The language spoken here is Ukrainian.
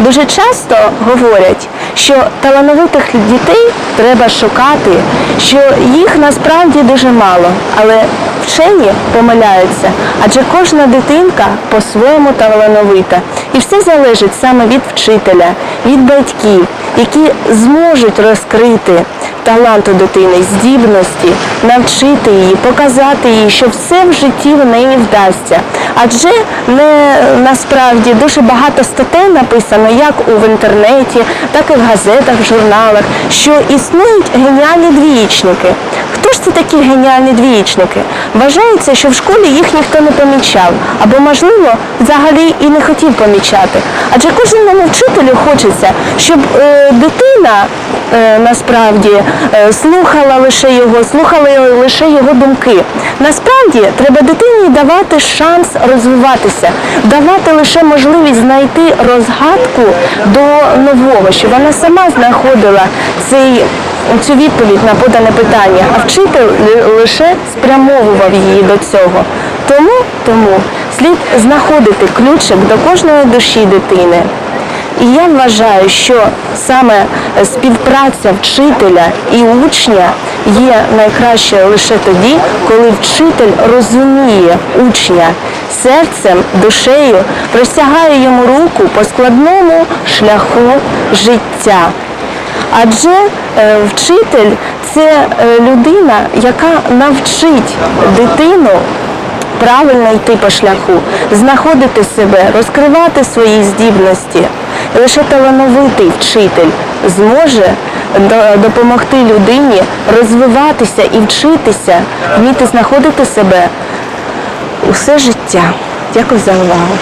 Дуже часто говорять, що талановитих дітей треба шукати, що їх насправді дуже мало, але вчені помиляються, адже кожна дитинка по-своєму талановита. І все залежить саме від вчителя, від батьків, які зможуть розкрити талант у дитини, здібності, навчити її, показати їй, що все в житті в неї вдасться. Адже не насправді дуже багато статей написано як у в інтернеті, так і в газетах, журналах, що існують геніальні двієчники. Хто ж це такі геніальні двієчники? Вважається, що в школі їх ніхто не помічав, або, можливо, взагалі і не хотів помічати. Адже кожному вчителю хочеться, щоб е, дитина насправді е, слухала лише його, слухала лише його думки. Насправді треба дитині давати шанс розвиватися, давати лише можливість знайти розгадку до нового, щоб вона сама знаходила цей цю відповідь на подане питання, а вчитель лише спрямовував її до цього. Тому, тому слід знаходити ключик до кожної душі дитини. І я вважаю, що саме співпраця вчителя і учня є найкраще лише тоді, коли вчитель розуміє учня серцем, душею, простягає йому руку по складному шляху життя. Адже е, вчитель це е, людина, яка навчить дитину правильно йти по шляху, знаходити себе, розкривати свої здібності. Лише талановитий вчитель зможе допомогти людині розвиватися і вчитися, вміти знаходити себе усе життя. Дякую за увагу.